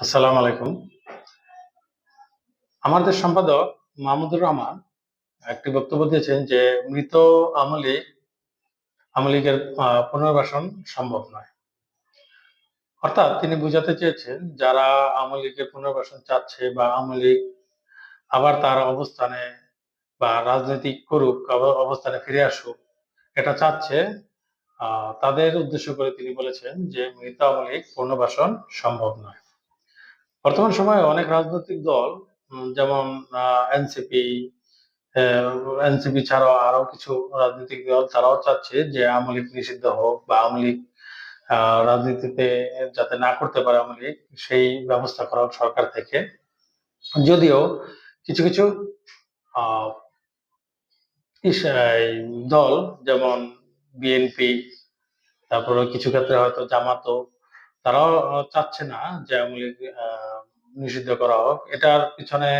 আসসালামু আলাইকুম। আমাদের সম্পাদক মাহমুদুর রহমান একটি বক্তব্য দিয়েছেন যে, মৃত আমলি, আমলিগের পুনর্বাসন সম্ভব নয়। অর্থাৎ তিনি বুঝাতে চেয়েছেন, যারা আওয়ামী পুনর্বাসন চাচ্ছে বা আওয়ামী লীগ আবার তার অবস্থানে বা রাজনৈতিক করুক অবস্থানে ফিরে আসুক, এটা চাচ্ছে তাদের উদ্দেশ্য করে তিনি বলেছেন যে, মৃত আওয়ামী লীগ পুনর্বাসন সম্ভব নয়। বর্তমান সময়ে অনেক রাজনৈতিক দল যেমন এনসিপি এনসিপি ছাড়াও আরও কিছু রাজনৈতিক দল, তারাও চাচ্ছে যে আওয়ামী লীগ নিষিদ্ধ হোক বা আওয়ামী লীগ রাজনীতিতে যাতে না করতে পারে আওয়ামী লীগ, সেই ব্যবস্থা করা হোক সরকার থেকে। যদিও কিছু কিছু দল, যেমন বিএনপি তারপরে কিছু ক্ষেত্রে হয়তো জামাতও তারাও চাচ্ছে না যে আওয়ামী লীগ নিষিদ্ধ করা হোক। এটার পিছনে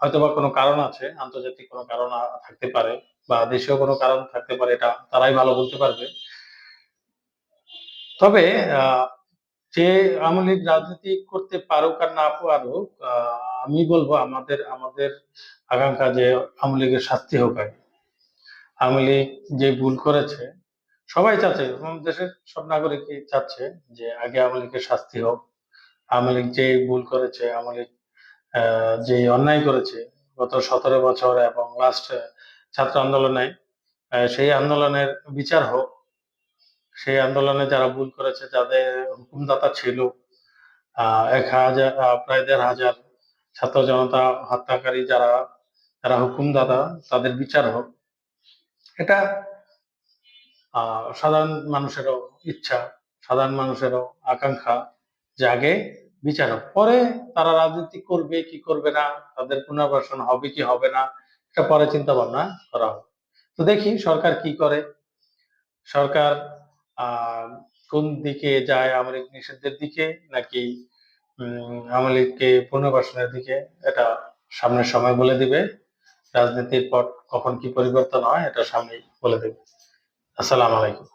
হয়তোবা কোনো কারণ আছে, আন্তর্জাতিক কোনো কারণ থাকতে পারে বা দেশীয় কোনো কারণ থাকতে পারে, এটা তারাই ভালো বলতে পারবে। তবে যে আওয়ামী লীগ রাজনীতি করতে পারুক আর না পারুক আমি বলব আমাদের আমাদের আকাঙ্ক্ষা যে আওয়ামী লীগের শাস্তি হোক আগে। আওয়ামী লীগ যে ভুল করেছে সবাই চাচ্ছে দেশের সব নাগরিকই চাচ্ছে যে আগে আওয়ামী লীগের শাস্তি হোক, আওয়ামী লীগ যে ভুল করেছে, আওয়ামী লীগ যে অন্যায় করেছে, গত সতেরো বছর এবং লাস্ট ছাত্র আন্দোলনে সেই আন্দোলনের বিচার হোক, সেই আন্দোলনে যারা ভুল করেছে, যাদের হুকুমদাতা ছিল এক হাজার প্রায় দেড় হাজার ছাত্র জনতা হত্যাকারী যারা যারা হুকুমদাতা, তাদের বিচার হোক। এটা সাধারণ মানুষেরও ইচ্ছা, সাধারণ মানুষেরও আকাঙ্ক্ষা যে আগে বিচার হোক পরে তারা রাজনীতি করবে, কি করবে না, তাদের পুনর্বাসন হবে কি হবে না, এটা পরে চিন্তা ভাবনা করা হবে তো দেখি সরকার কি করে। সরকার কোন দিকে যায় আওয়ামী নিষেধের দিকে, নাকি আওয়ামী পুনর্বাসনের দিকে, এটা সামনের সময় বলে দিবে। রাজনীতির পট কখন কি পরিবর্তন হয়, এটা সামনেই বলে দেবে। আসসালামু আলাইকুম।